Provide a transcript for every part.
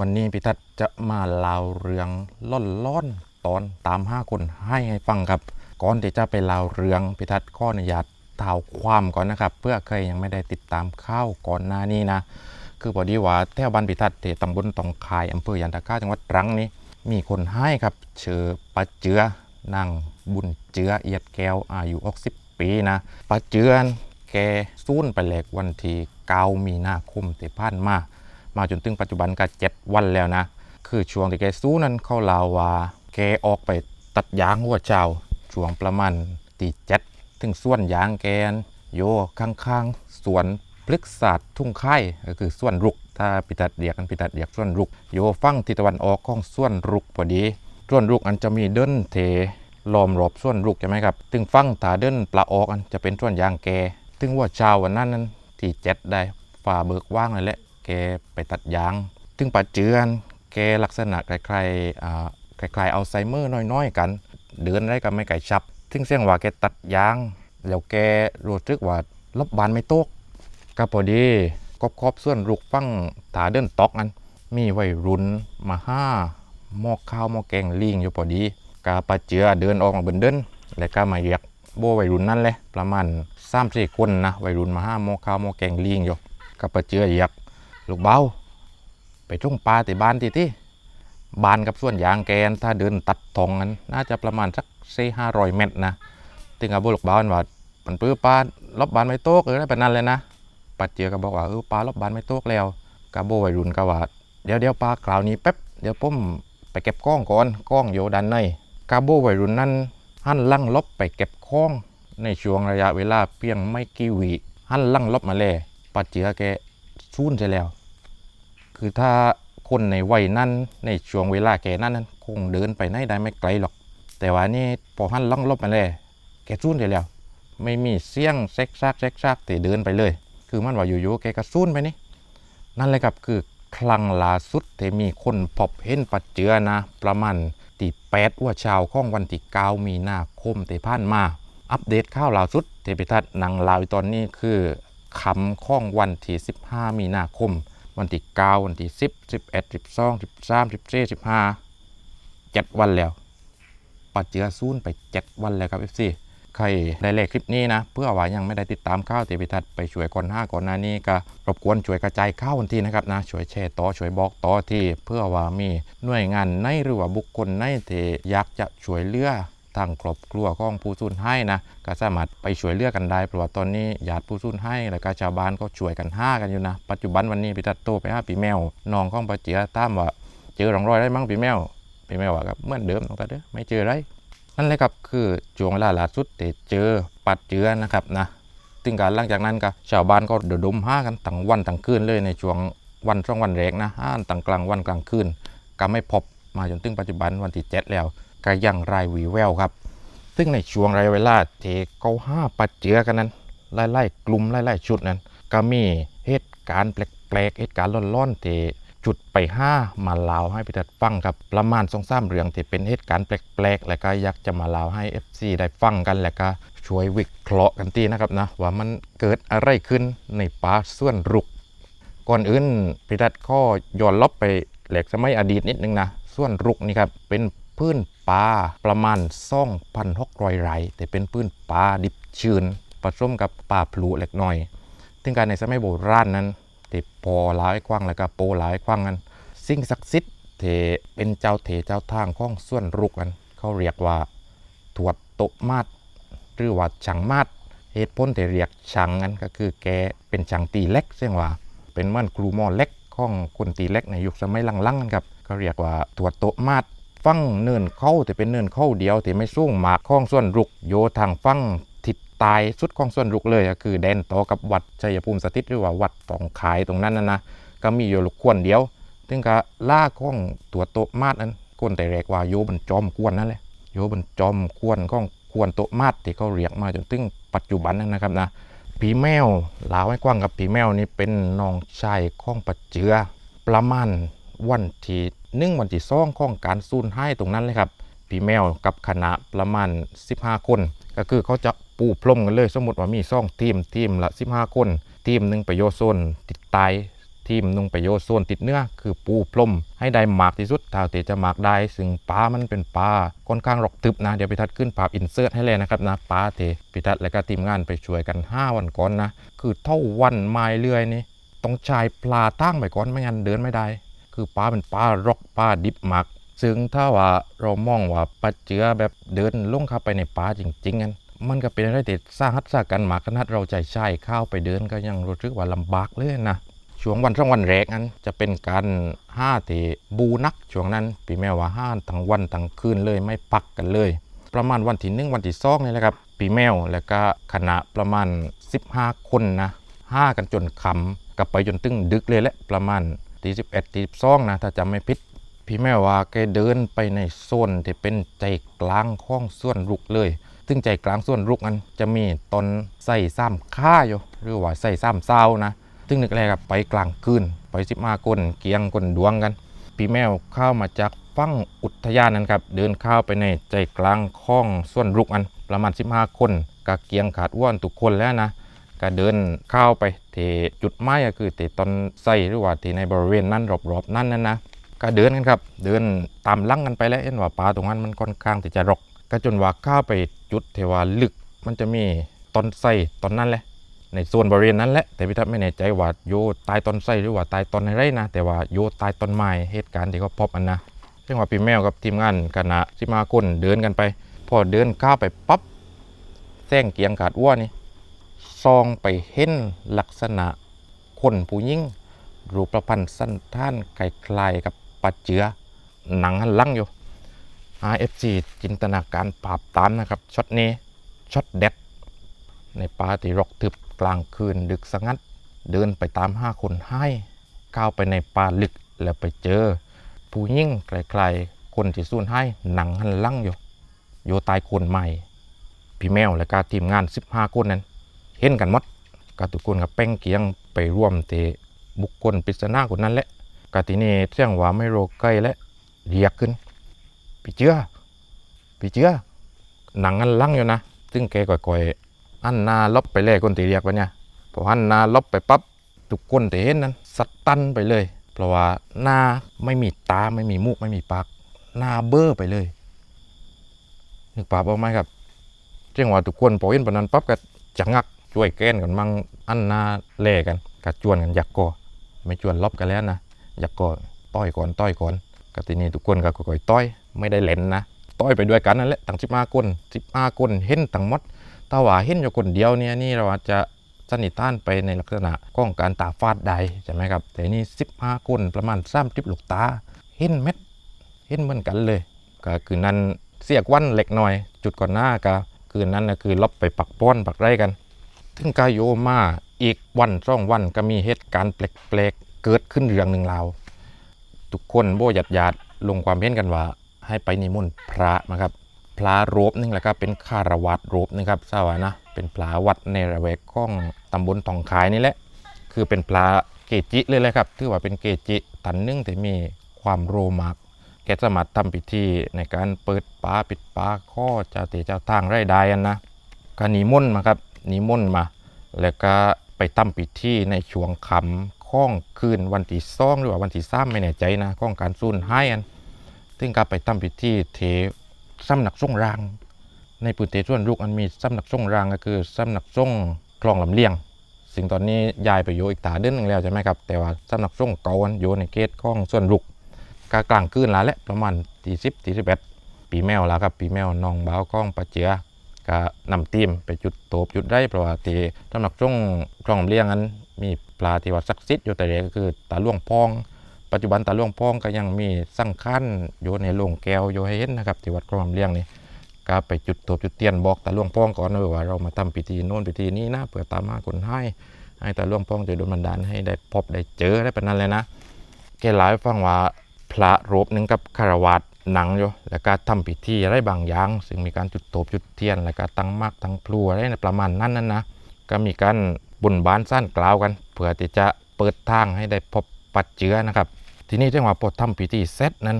วันนี้พิทัศน์จะมาเล่าเรื่องล่อนล่อนๆตอนตามห้าคนให้ให้ฟังครับ ก่อนที่จะไปเล่าเรื่องพิทัศน์ข้ออนุญาตเท่าความก่อนนะครับ เพื่อใครยังไม่ได้ติดตามข้าวก่อนหน้านี้นะ คือพอดีว่าแถวบ้านพิทัศน์ที่ตำบลตองคายอำเภอยันตะก้าจังหวัดตรังนี้มีคนให้ครับเชื่อปาเจือนางบุญเจือเอียดแก้วอายุ60ปีนะปาเจือนแกสูญไปแหลกวันที่9มีนาคมที่ผ่านมา มาจนถึงปัจจุบันก็เจ็ดวันแล้วนะ คือช่วงที่แกสู้นั้นเขาเล่าว่าแกออกไปตัดยางหัวเจ้าช่วงประมาณตีเจ็ดถึงส่วนยางแกน โยข้างๆสวนพฤกษศาสตร์ทุ่งไข่ก็คือส่วนรุก ถ้าพิตัดเดียกกันพิตัดเดียกส่วนรุก โยฟั่งทิศตะวันออกของส่วนรุกพอดีส่วนรุกอันจะมีเดินเทล้อมรอบส่วนรุกใช่ไหมครับถึงฟั่งตาเดินปลาออกอันจะเป็นส่วนยางแกถึงว่าเช้าวันนั้นนั้นที่เจ็ดได้ฝ่าเบิกว่างเลยแหละ แกไปตัดยางถึงปัจเจือนแกลักษณะคล้ายๆคล้ายๆอัลไซเมอร์น้อยๆ กัน เดินได้ก็ไม่ไก่ชับถึงเสียงว่าแกตัดยาง แล้วแกรู้สึกว่าลบบานไม่ตกก็พอดีกบครอบส่วนลูกฟังถาเดินตอกอันมีวัยรุ่นมาห้าหม้อข้าวหม้อแกงลิงอยู่พอดีกาปาเจือเดินออกมาเบินเดินแล้วก็มาเรียกโบวัยรุ่นนั่นเลยประมาณสามสี่คนนะวัยรุ่นมาห้าหม้อข้าวหม้อแกงลิงอยู่กาปาเจือเรียก ลูกเบาไปทุ่งปลาติบ้านทีที่บ้านกับส่วนยางแกนถ้าเดินตัดทองกันน่าจะประมาณสักสี่ห้าร้อยเมตรนะถึงกับบุลูกเบาว่ามันปื้อปลารอบบานไม่โต๊กเออได้เป็นนั้นเลยนะปัดเจียก็บอกว่าเออปลารอบบานไม่โต๊กแล้วกาโบวัยรุ่นก็ว่าเดี๋ยวเดี๋ยวปลาคราวนี้แป๊บเดี๋ยวผมไปเก็บกล้องก่อนกล้องอยู่ด้านในกาโบวัยรุ่นนั้นหันลั่งลบไปเก็บกล้องในช่วงระยะเวลาเพียงไม่กี่วิหันลั่งลบมาเลยปัดเจียแก สูญไปแล้ว คือถ้าคนในวัยนั้นในช่วงเวลาแกนั้นนั้นคงเดินไปไหนได้ไม่ไกลหรอก แต่ว่านี่พอหันล่องลบมาเลยแกสูญไปแล้ว ไม่มีเสียงเซ็กซากเซ็กซากแต่เดินไปเลย คือมันว่าอยู่ๆแกก็สูญไปนี่นั่นเลยครับคือคลังล่าสุดที่มีคนพบเห็นปัจเจือนะ ประมาณตีแปดว่าช้าของวันที่เก้ามีนาคมที่ผ่านมา อัปเดตข่าวล่าสุดเทพิทัศน์หนังลาวตอนนี้คือ คำข้องวันที่15 มีนาคม วันที่9วันที่ 10 11 12 13 14 15 7 วันแล้วปัจเจือซูนไป 7 วันแล้วครับ FC ใครได้เลขคลิปนี้นะ เพื่อว่ายังไม่ได้ติดตามข่าวเทพิทัศน์ไปช่วยก่อนห้าก่อนหน้านี้ก็รบกวนช่วยกระจายข่าววันที่นะครับนะช่วยแชร์ต่อช่วยบอกต่อที่ เพื่อว่ามีหน่วยงานในหรือว่าบุคคลในที่อยากจะช่วยเหลือ ทางครอบครัวของผู้สูญให้นะก็สามารถไปช่วยเหลือกันได้เพราะว่าตอนนี้ญาติผู้สูญให้แล้วก็ชาวบ้านก็ช่วยกันห้ากันอยู่นะ ปัจจุบันวันนี้พิทัศน์โตไปห้าปีแมวน้องของปาเจียตามว่าเจอรองรอยได้มั้งปีแมวปีแมวว่าครับเหมือนเดิมน้องตาเด้อไม่เจอไรนั่นแหละครับคือช่วงเวลาล่าสุดที่เจอปัดเจือนะครับนะถึงการหลังจากนั้นก็ชาวบ้านก็ระดดมห้ากันทั้งวันทั้งคืนเลยในช่วงวันช่วงวันแรกนะห้าตั้งกลางวันกลางคืนก็ไม่พบมาจนถึงปัจจุบันวันที่เจ็ดแล้ว ก็ยังไรวีแววครับ ซึ่งในช่วงระยะเวลาที่เขาห้าปัดเจือกันนั้นไล่ๆกลุ่มไล่ๆชุดนั้น ก็มีเหตุการณ์แปลกๆเหตุการณ์ร้อนๆที่จุดไปห้ามาล่าให้พิทัศน์ฟังครับประมาณสองสามเรื่องที่เป็นเหตุการณ์แปลกๆ แล้วก็อยากจะมาล่าให้ FC ได้ฟังกันแล้วก็ช่วยวิเคราะห์กันทีนะครับนะว่ามันเกิดอะไรขึ้นในป่าส่วนรุก ก่อนอื่นพิทัศน์ข้อย้อนลบไปแหลกสมัยอดีตนิดนึงนะส่วนรุกนี่ครับเป็นพื้น ป่าประมาณ2,600ไร่แต่เป็นพื้นป่าดิบชื้นผสมกับป่าพลูเล็กน้อยถึงการในสมัยโบราณนั้นที่พอหลายกว้างแล้วก็โปหลายกว้างกันสิ่งศักดิ์สิทธิ์ที่เป็นเจ้าเถเจ้าทางของส่วนรุกกันเขาเรียกว่าถวดโตมาดหรือว่าชังมาดเหตุผลที่เรียกชังนั้นก็คือแกเป็นชังตีเล็กเสียงว่า เป็นเหมือนครูมอเล็กของคนตีเล็กในยุคสมัยลังๆกันครับก็เรียกว่าถวดโตมาด ฟังเนินเข้าแต่เป็นเนินเข้าเดียวแต่ไม่สูงมากข้องส่วนรุกโยทางฟังทิศใตายสุดข้องส่วนรุกเลยก็คือแดนต่อกับวัดชัยภูมิสถิตหรือว่าวัดตองขายตรงนั้นนะนะก็มีอยู่ลูกควรเดียวถึงก็ล่าข้องตัวโตมาดนั้นคนแต่แรกว่าโยบนจอมกวนนั่นแหละโยบนจอมกวนข้องควรโตมาดที่เขาเรียกมาจนถึงปัจจุบันนั้นนะครับนะผีแมวลาวให้กว้างกับผีแมวนี่เป็นน้องชายข้องปัจเจือประมาณวันที่ นึ่งวันที่สองของการสูญให้ตรงนั้นเลยครับ พี่แมวกับคณะประมาณ 15 คน ก็คือเขาจะปูพรมกันเลย สมมติว่ามีซ่องทีมทีมละ 15 คน ทีมหนึ่งไปโยโซนติดตายทีมนุ่งประโยชน์ส่วนติดเนื้อคือปูพรมให้ได้มากที่สุดเท่าที่จะมากได้ ซึ่งปลามันเป็นปลาค่อนข้างรกทึบนะ เดี๋ยวพิทัศน์ขึ้นภาพอินเสิร์ตให้เลยนะครับนะปลาเทพิทัศน์และก็ทีมงานไปช่วยกัน 5 วันก่อนนะ คือเท่าวันไม้เลื่อยนี่ต้องใช้ปลาตั้งไปก่อนไม่งั้นเดินไม่ได้ คือปลาเป็นปลารกปลาดิบหมัก ซึ่งถ้าว่าเรามองว่าปลาเจือแบบเดินลงเข้าไปในป่าจริงๆกันมันก็เป็นอะไรที่สร้างฮัตสากันหมากขนาดเราใจใช่เข้าไปเดินก็ยังรู้สึกว่าลำบากเลยนะช่วงวันสองวันแรกนั้นจะเป็นการห้าที่บูนักช่วงนั้นปีแม่ว่าห้าทั้งวันทั้งคืนเลยไม่พักกันเลย ประมาณวันที่หนึ่งวันที่สองนี่แหละครับปีแมวแล้วก็คณะประมาณ 15 คนนะห้ากันจนคำกลับไปจนตึงดึกเลยแหละประมาณ ตีสิบเอ็ดตีสิบสองนะถ้าจำไม่ผิดพี่แม่ว่าแกเดินไปในโซนที่เป็นใจกลางของส่วนรุกเลย ซึ่งใจกลางส่วนรุกนั้นจะมีต้นใส่ซ้ำค่าอยู่หรือว่าใส่ซ้ำเศร้านะ ซึ่งนึกแรกอะไปกลางคืนไปสิบห้าคนเกียงคนดวงกัน พี่แมวเข้ามาจากฟั่งอุทยานนั้นครับเดินเข้าไปในใจกลางข้องส่วนรุกอันประมาณ15คนกะเกียงขาดอ้วนทุกคนแล้วนะ ก็เดินเข้าไปที่จุดหมายก็คือที่ต้นไทรหรือว่าที่ในบริเวณนั้นรอบๆนั้นนั่นนะก็เดินกันครับ เดินตามลังกันไปแล้วเห็นว่าป่าตรงนั้นมันค่อนข้างที่จะรก ก็จนว่าเข้าไปจุดเทว่าลึก มันจะมีต้นไทรต้นนั้นแหละ ในส่วนบริเวณนั้นแหละ แต่พิทัศน์ไม่แน่ใจว่าโยตายต้นไทรหรือว่าตายต้นอะไรนะ แต่ว่าโยตายต้นไม้เหตุการณ์ที่เขาพบอันนะซึ่งว่าพี่แมวกับทีมงานคณะที่มาคนเดินกันไป พอเดินเข้าไปปั๊บแซงเกียงขาดอ้วนี่ ซองไปเห็นลักษณะคนผู้หญิงรูปประพันธ์สั้นท่านคล้ายๆกับปัจเจือ หนังหันลังอยู่ RFC จินตนาการปาบตามนะครับช็อตนี้ช็อตเด็ด ในป่าที่รกทึบกลางคืนดึกสงัด เดินไปตามห้าคนให้ก้าวไปในป่าลึกแล้วไปเจอ ผู้ยิ่งไกลๆคนที่สูญให้หนังหันลังอยู่ โยตายคนใหม่ พี่แมวและกาทีมงาน 15 คนนั้น เห็นกันหมดกทุกคนกับแป้งเกียงไปร่วมเตะบุคคลปริศนาคนนั้นแหละกทีนี้เที่ยงว่าไม่โรใกล้และเรียกขึ้นพี่เจือพี่เจือหนังอันลังอยู่นะ ซึ่งแกก่อยๆอันนาลบไปเลยคนที่เรียกวะเนี่ยพออันนาลบไปปั๊บทุกคนที่เห็นนั้นสัดตันไปเลย เพราะว่าหน้าไม่มีตาไม่มีมูกไม่มีปากหน้าเบ้อไปเลยนึกภาพออกไหมครับเที่ยงว่าทุกคนพอเห็นปนนั้นปั๊บก็จะงัก ช่วยแก้นกันมั่งอันหน้าแล่กันกัจวนกันอยากก่อไม่จวนลบกันแล้วนะอยากก่อต้อยก่อนต้อยก่อนก็ทีนี้ทุกคนก็ค่อยๆต้อยไม่ได้เล่นนะต้อยไปด้วยกันนั่นแหละตั้งสิบห้าคนสิบห้าคนเห็นทั้งมดถ้าว่าเห็นอยู่คนเดียวเนี่ยนี่เราอาจจะสนนิษฐานไปในลักษณะของการตาฟาดใดใช่ไหมครับ แต่นี่สิบห้าคนประมาณสามสิบลูกตา เห็นเม็ดเห็นเหมือนกันเลย ก็คือนั้นเสียกวันเล็กหน่อย จุดก่อนหน้าก็คือนั้นนะคือลบไปปักป้อนปักไรกัน ถึงกาโยมาอีกวันสองวันก็มีเหตุการณ์แปลกๆ เกิดขึ้นเรื่องหนึ่งเราทุกคนโบหยัดหยาดลงความเห็นกันว่า ให้ไปนิมนต์พระนะครับ พระรูปนึงแหละครับเป็นคารวาสรูปนึงครับทราบว่านะเป็นพระวัดในระแวกของตำบลทองคายนี่แหละ คือเป็นพระเกจิเลยแหละครับถือว่าเป็นเกจิตันนึงที่มีความโรมากแกสามารถทำพิธีในการเปิดปาปิดปาข้อเจ้าเตเจ้าทางไร่ใดอันะก็นิมนต์มาครับ นิมนต์มา แล้วก็ไปทำพิธีในช่วงคำข้องคืนวันที่สองหรือว่าวันที่สามไม่แน่ใจนะข้องการสูญให้อันซึ่งก็ไปทำพิธีเทสำนักทรงราง ในพื้นที่ส่วนลูกอันมีสำนักทรงรางก็คือสำนักทรงคลองลำเลียงซึ่งตอนนี้ย้ายไปอยู่อีกตาเดินหนึ่งแล้วใช่ไหมครับแต่ว่าสำนักทรงเก่าอันอยู่ในเขตข้องส่วนลูกกลางคืนแล้วแหละประมาณตีสิบตีสิบเอ็ดปีแมวแล้วครับปีแมวน้องเบาวก้องปะเจือ ก็นำทีมไปจุดโตบจุดได้เพราะว่าตีสำหรับช่วงคลองเลี้ยงนั้น มีปลาที่ว่าศักดิ์สิทธิ์อยู่แต่เด็กก็คือตาล่วงพอง ปัจจุบันตาล่วงพองก็ยังมีสั่งขั้นอยู่ในโรงแก้วอยู่ให้เห็นนะครับที่วัดคลองเลี้ยงนี่ก็ไปจุดโตบจุดเทียนบอกตาล่วงพองก่อนว่าเรามาทำพิธีโน่นพิธีนี้นะเพื่อตามหาคนให้ให้ตาล่วงพองจะโดนบันดาลให้ได้พบได้เจอได้เป็นนั้นเลยนะแกเล่าให้ฟังว่าพระรูปหนึ่งกับคารวาส หนังอยู่แล้วก็ทำพิธีอะไรบางอย่าง ซึ่งมีการจุดโตบจุดเทียน แล้วก็ตั้งมากตั้งพลูอะไรในประมาณนั้นนั่นนะ ก็มีการบุญบานสั้นกล่าวกัน เพื่อที่จะเปิดทางให้ได้พบปัจเจือนะครับ ทีนี้จังหวะพอทำพิธีเสร็จนั้น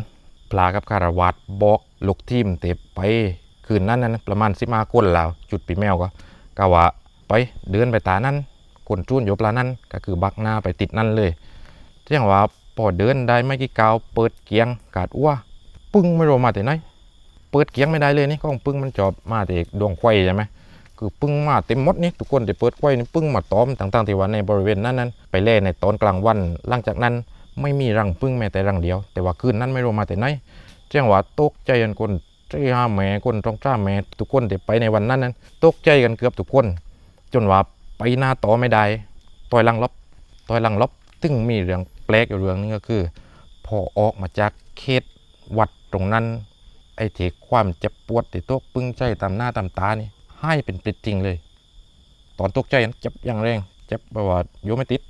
พระกับคารวาสบอกลูกทีมเตะไปคืนนั้นนั้นประมาณสิมาคนแล้วจุดปีแมวก็กะว่าไปเดินไปตานั้นคนจุนโยปลานั้นก็คือบักหน้าไปติดนั่นเลยเที่ยงว่าพอเดินได้ไม่กี่ก้าวเปิดเกียงกาดอ้ว งไม่รู้มาแต่ไหนเปิดเกียงไม่ได้เลยนี่กล้องปึ้งมันจอบมาแต่ดวงไฟใช่ไหมคือปึ้งมาเต็มมดนี่ทุกคนที่เปิดไฟนี่ปึ้งมาตอมต่างๆที่ว่าในบริเวณนั้นนั้นไปเล่ในตอนกลางวัน หลังจากนั้นไม่มีรังปึ้งแม้แต่รังเดียว แต่ว่าคืนนั้นไม่รู้มาแต่ไหนเที่ยงว่าตกใจกันคนทีห้าแม่คนต้องจ้าแม่ทุกคนที่ไปในวันนั้นนั้นตกใจกันเกือบทุกคน จนว่าไปหน้าต่อไม่ได้ต่อยลังลบต่อยลังลบซึ่งมีเรื่องแปลกอยู่เรื่องนึงก็คือพอออกมาจากเขตวัด ตรงนั้น ไอ้ที่ความเจ็บปวดที่ตัวปึ้งใจตามหน้าตามตานี่ให้เป็นปิดจริงเลย ตอนตกใจนั้นเจ็บอย่างแรงเจ็บแบบว่าโยไม่ติด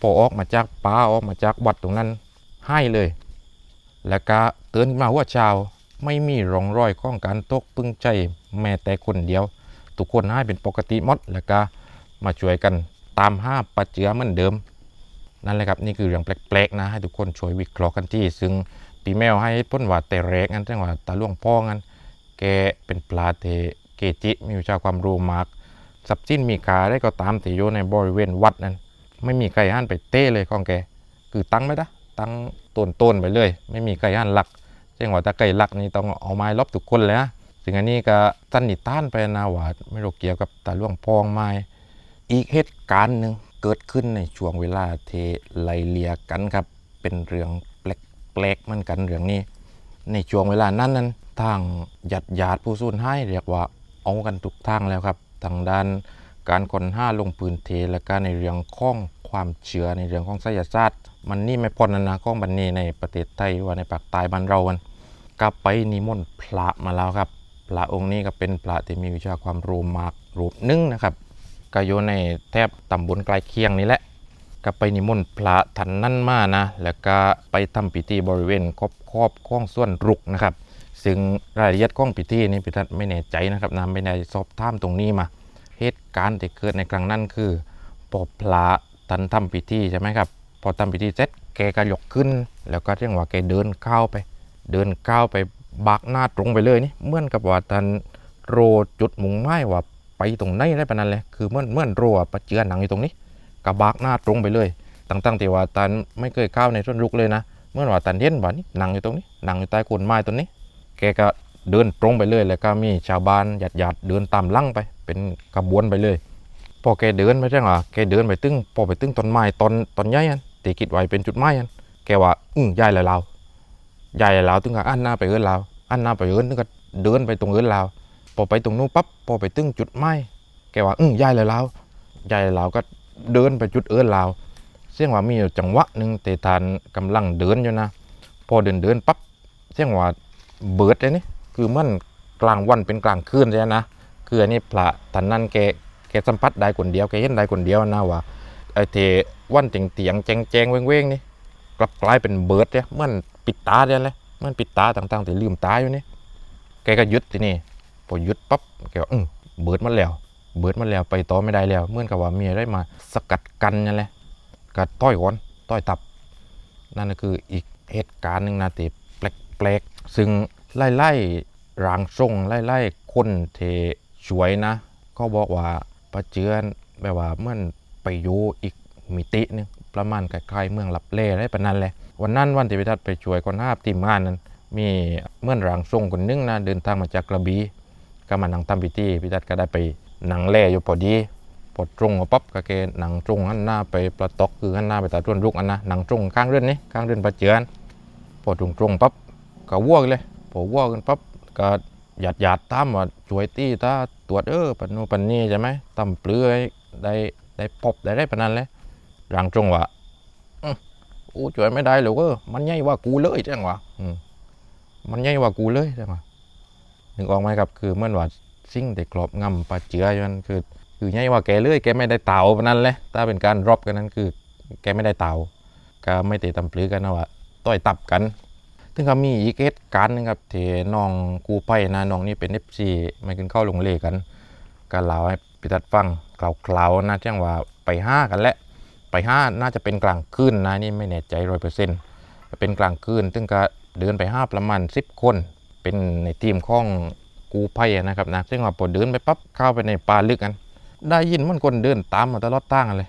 พอออกมาจากป่าออกมาจากวัดตรงนั้นให้เลย แล้วก็เตือนมาว่าช้าไม่มีร่องรอยของการตกปึ้งใจแม้แต่คนเดียว ทุกคนให้เป็นปกติหมดแล้วก็มาช่วยกันตามห้าปัจเจือเหมือนเดิม นั่นแหละครับ นี่คือเรื่องแปลกๆนะ ให้ทุกคนช่วยวิเคราะห์กันที่ ซึ่ง ปีแมวให้พ้นว่าแต่แรกนั้นจังว่าตาล่วงพ่องันแกเป็นปลาเทเกจิมีวิชาความรู้มากทรัพย์สินมีคาได้ก็ตามแต่อยู่ในบริเวณวัดนั้น ไม่มีใครหันไปเต้เลยของแก คือตั้งไม่ได้ตั้งต้นต้นๆไปเลย ไม่มีใครหันหลักเช่นว่าถ้าไก่หลักนี่ต้องเอาไม้ลบทุกคนเลยนะซึ่งอันนี้ก็สันนิษฐานไปนะว่าไม่รู้เกี่ยวกับตาล่วงพองไม้อีกเหตุการณ์หนึ่งเกิดขึ้นในช่วงเวลาเทไลเลียกันครับ เป็นเรื่อง ปลกๆเหมือนกันเรื่องนี้ ในช่วงเวลานั้นนั้นทางหยัดหยาดผู้สูญให้เรียกว่าเอากันทุกทางแล้วครับทางด้านการคนห้าลงปืนเทและก็ในเรื่องข้องความเชื่อในเรื่องของไสยศาสตร์มันนี่ไม่พ้นนะนะข้องบันนี้ในประเทศไทยว่าในปากใต้บ้านเรามันกลับไปนิมนต์พระมาแล้วครับพระองค์นี้ก็เป็นพระที่มีวิชาความรู้มากรูปหนึงนะครับก็อยู่ในแทบตำบลใกล้เคียงนี่แหละ ก็ไปนิมนต์พระท่านนั่นมานะ แล้วก็ไปทำพิธีบริเวณครอบครอบข้องส่วนรุกนะครับ ซึ่งรายละเอียดของพิธีนี่พิทัศน์ไม่แน่ใจนะครับนะไม่ได้สอบถามตรงนี้มา เหตุการณ์ที่เกิดในครั้งนั้นคือพอพระท่านทำพิธีใช่ไหมครับ พอทำพิธีเสร็จแกก็ยกขึ้น แล้วก็เรียกว่าแกเดินเข้าไป เดินก้าไปบักหน้าตรงไปเลยนี่เหมือนกับว่าท่านโรจุดมุงหมายว่าไปตรงไหนได้ปานนั้นเลยคือเหมือนเหมือนโรประเจือหนังอยู่ตรงนี้ กับบักหน้าตรงไปเลยตั้งๆที่ว่าท่านไม่เคยเข้าวในส่วนรุกเลยนะ เมื่อว่าท่านเห็นว่านี่หนังอยู่ตรงนี้หนังอยู่ใต้โคนไม้ต้นนี้ แกก็เดินตรงไปเลยแล้วก็มีชาวบ้านหยาดหยาดเดินตามลั่งไป เป็นขบวนไปเลย พอแกเดินไปใช่ไหมแกเดินไปตึ้งพอไปตึ้งต้นไม้ตอนตอนใหญ่อันที่คิดไว้เป็นจุดไม้อันแกว่าอืมใหญ่เลยเราใหญ่แล้วถึงกับอันหน้าไปเอินลาอันหน้าไปเอินถึงก็เดินไปตรงเอินลาพอไปตรงนู้นปั๊บพอไปตึ้งจุดไม้แกว่าอืมใหญ่เลยลาใหญ่เลยเราก็ เดินไปจุดเอินลาวเสียงว่ามีจังหวะหนึ่งเตทานกำลังเดินอยู่นะ พอเดินเดินปั๊บเสียงว่าเบิดเลยนี่คือมันกลางวันเป็นกลางคืนใช่นะคืออันนี้พระท่านนั้นแกแกสัมผัสได้คนเดียวแกเห็นได้คนเดียวนะว่าไอ้เทวันเตียงเตียงแจงแจงเว้งเว้งนี่กลับกลายเป็นเบิดเนี่ยเมื่อนปิดตาเนี่ยเลยเมื่อนปิดตาต่างๆแต่ลืมตาอยู่นี่แกก็หยุดทีนี่พอหยุดปั๊บแกว่าอืมเบิดมันแล้ว เบิดมันแล้วไปต่อไม่ได้แล้วเมื่อนกับว่าเมีอะไรมาสกัดกันนั่นแหละก็ต้อยก่อนต้อยตับ นั่นก็คืออีกเหตุการณ์หนึ่งนะที่แปลกๆซึ่งไล่ไล่ร่างทรงไล่ไล่คนเทช่วยนะ ก็บอกว่าประเจือนแบบว่าเมื่อนไปอยู่อีกมิติหนึงประมาณใกล้ๆเมืองลับเล่ได้ปานนั้นแหละวันนั้นวันที่พิทัศน์ไปช่วยคนห้าทีมงานนั้นมีเมื่อนร่างทรงคนหนึงนะเดินทางมาจากกระบี่ก็มานั่งทำพิธีพิทัศน์ก็ได้ไป นังแล่อยู่พอดีพอตรงปั๊บก็แกนังตรงหันหน้าไปประตอกคือหันหน้าไปตาต้นรุกอันนะนังตรงข้างเรือนนี้ข้างเรือนประเจือนพอตรงตรงปั๊บก็วัวกันเลยพอวัวกันปั๊บก็หยาดหยาดๆตามว่าช่วยตีตาตรวจเออปันนูนปันนี่ใช่ไหมตำเปลือยได้ได้พบได้ได้ปนั้นแหละร่างทรงว่าอื้ออู้ช่วยไม่ได้หรอกเออมันใหญ่ว่ากูเลยจังวะอืมมันใหญ่ว่ากูเลยจังวะนึกออกไหมครับคือเมื่อว่า สิ่งที่กรอบงำปลาเจือนั่นคือคือใหญ่กว่าแกเลยแกไม่ได้เต่าปนนั้นแหละถ้าเป็นการรบกันนั้นคือแกไม่ได้เต่าก็ไม่ได้ตำปลือกันนะว่าต่อยตับกันถึงก็มีอีกเหตุการณ์หนึงครับที่น้องกูไปนะน้องนี่เป็นเอฟซีไม่กินข้าวลงเลกันก็เล่าให้พิทัศน์ฟังกล่าวๆนะเช่นว่าไปห้ากันแหละไปห้าน่าจะเป็นกลางคืนนะนี่ไม่แน่ใจร้อยเปอร์เซ็นต์เป็นกลางคืนซึ่งก็เดินไปห้าประมาณสิบคน เป็นในทีมของ กูภัยนะครับนะซึ่งว่าพอเดินไปปั๊บเข้าไปในป่าลึกกัน ได้ยินมันคนเดินตามมาตลอดทางเลย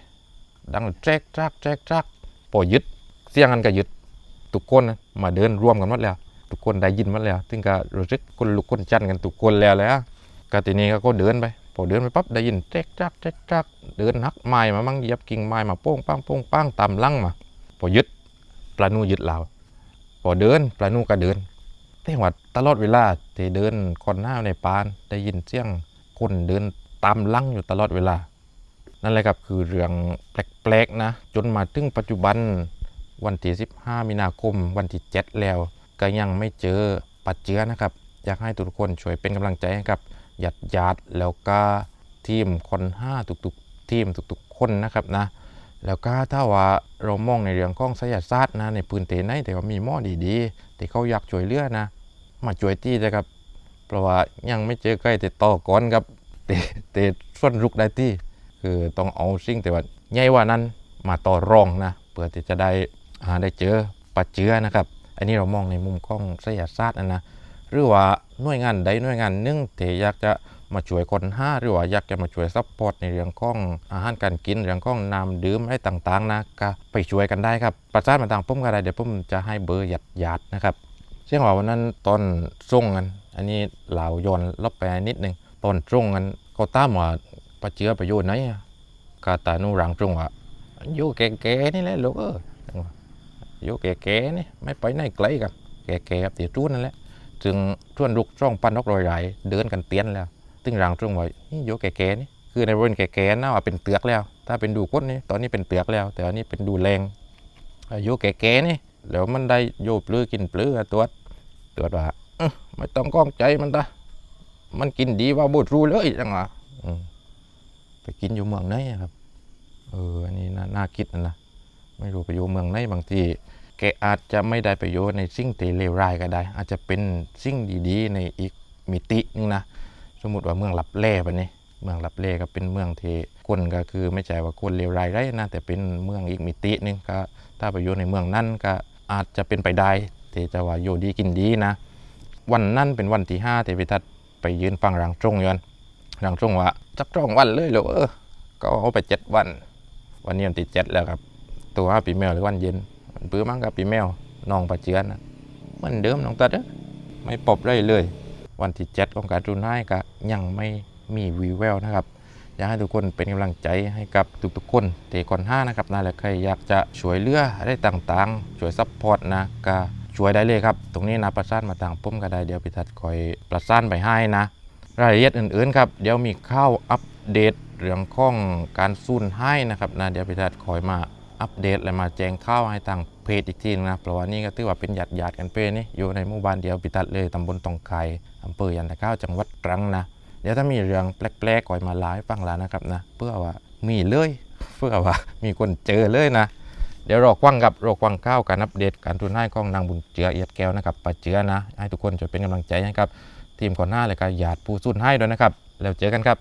ดังแจ๊กจักแจ๊กจักพอยึดเสียงกันก็ยุดทุกคนมาเดินร่วมกันหมดแล้ว ทุกคนได้ยินหมดแล้วถึงก็รู้สึกคนลุกคนจันกันทุกคนแล้วแหล้วก็ทีนี้ก็เดินไปพอเดินไปปั๊บได้ยินเจ๊กจักเจ๊กจักเดินหักไม้มามั่งเยียบกิ่งไม้มาโป้งปังโป้งปังตามลังมาพอยึดปลานูยึดเราพอเดินปลานูก็เดิน แต่ว่าตลอดเวลาที่เดินคนหน้าในปาน ได้ยินเสียงคนเดินตามลังอยู่ตลอดเวลา นั่นแหละครับคือเรื่องแปลกๆนะ จนมาถึงปัจจุบันวันที่ 15 มีนาคมวันที่ 7 แล้ว ก็ยังไม่เจอปัจเจือนะครับ อยากให้ทุกคนช่วยเป็นกำลังใจให้กับหยัดยาดแล้วก็ทีมคนห้าทุกๆทีมทุกๆคนนะครับนะ แล้วก็ถ้าว่าเรามองในเรื่องของไสยศาสตร์นะในพื้นที่ไหนแต่ว่ามีหม้อดีๆที่เขาอยากช่วยเลือนะ มาช่วยที่นะครับ เพราะว่ายังไม่เจอใครติดต่อก่อนครับเตะเตะส่วนรุกได้ที่ คือต้องเอาสิ่งแต่ว่าใหญ่ว่านั้นมาต่อรองนะเพื่อที่จะได้ได้เจอปัจเจือนะครับ อันนี้เรามองในมุมของไสยศาสตร์นะนะหรือว่าหน่วยงานใดหน่วยงานหนึ่งที่อยากจะมาช่วยคนห้าหรือว่าอยากจะมาช่วยซัพพอร์ตในเรื่องของอาหารการกินเรื่องของน้ำดื่มอะไรต่างๆนะก็ไปช่วยกันได้ครับประสานมาทางผมก็ได้เดี๋ยวผมจะให้เบอร์หยัดหยัดๆนะครับ เช่นว่าวันนั้นตอนส่งกัน อันนี้เหล่าย้อนลบไปนิดนึงตอนส่งกันเขาตามว่าปะเจือไปอยู่ไหนอะกาตานูรังตรงว่าอยู่แก่ๆนี่แหละลูกเอออยู่แก่ๆนี่ไม่ไปไหนไกลกันแก่ๆครับตีจูนนั่นแหละถึงชวนลูกช่องปั้นนกรอยไหลเดินกันเตียนแล้วตึงรังตรงว่านี่อยู่แก่ๆนี่คือในบริเวณแก่ๆนะว่าเป็นเตือกแล้ว ถ้าเป็นดูก้นนี่ตอนนี้เป็นเตือกแล้ว แต่อันนี้เป็นดูแรงอายุแก่ๆนี่ แล้วมันได้โยบปลือกินปลืออตัวจตัวจว่าไม่ต้องก้องใจมันตามันกินดีว่าบูดรู้เลยจังหวะไปกินอยู่เมืองไหนครับ เอออันนี้น่านาคิดนะนะไม่รู้ไปอยู่เมืองไหนบางทีแกอาจจะไม่ได้ประโยชน์ในสิ่งที่เลวร้ายก็ได้ อาจจะเป็นสิ่งดีๆ ในอีกมิตินึงนะสมมติว่าเมืองหลับแล่ปะนี่เมืองหลับแล่ก็เป็นเมืองที่คนก็คือไม่ใช่ว่าคนเลวร้ายไรนะแต่เป็นเมืองอีกมิตินึงก็ถ้าไปอยู่ในเมืองนั้นก็ อาจจะเป็นไปได้ที่จะว่าอยู่ดีกินดีนะ วันนั้นเป็นวันที่ห้าที่พิทัศน์ไปยืนฟังรังจงอยอนรังจงว่าจักจ้องวันเลยเหรอเออก็เอาไปเจ็ดวัน วันนี้วันที่เจ็ดแล้วครับ ตัวปีแมวหรือวันเย็นวันปื้อมั้งกับปีแมวน้องปะเจือนนะมันเดิมน้องตัดไม่ปบเลยเลย วันที่เจ็ดของการจุนให้ก็ยังไม่มีวีแววนะครับ อยากให้ทุกคนเป็นกำลังใจให้กับทุกๆคนเตะก่อนห้านะครับนะและใครอยากจะช่วยเลืออะไรต่างๆ ช่วยซัพพอร์ตนะก็ช่วยได้เลยครับ ตรงนี้นะประสานมาต่างปุ่มก็ได้เดี๋ยวพิทัศน์คอยประสานไปให้นะ รายละเอียดอื่นๆครับเดี๋ยวมีข้าวอัปเดตเรื่องของการสู้ให้นะครับนะเดี๋ยวพิทัศน์คอยมาอัปเดตและมาแจ้งข่าวให้ทางเพจอีกทีนึงนะเพราะว่านี่ก็ถือว่าเป็นหยาดหยาดๆกันเป้นี่อยู่ในหมู่บ้านเดียวพิทัศน์เลยตำบลตองไข่อำเภอยันตะข้าวจังหวัดตรังนะ ดี๋ยวถ้ามีเรื่องแปลกๆก่อยมาไลฟ์ฟังแล้วนะครับนะเพื่อว่ามีเลยเพื่อว่ามีคนเจอเลยนะ เดี๋ยวรอกว้างกับรอกว้างก้าวการอัปเดตการทุนให้ของนางบุญเจือเอียดแก้วนะครับปะเจือนะ ให้ทุกคนช่วยเป็นกำลังใจให้ครับทีมก่อนหน้าเลยก็หยาดผู้สุนให้ด้วยนะครับ แล้วเจอกันครับ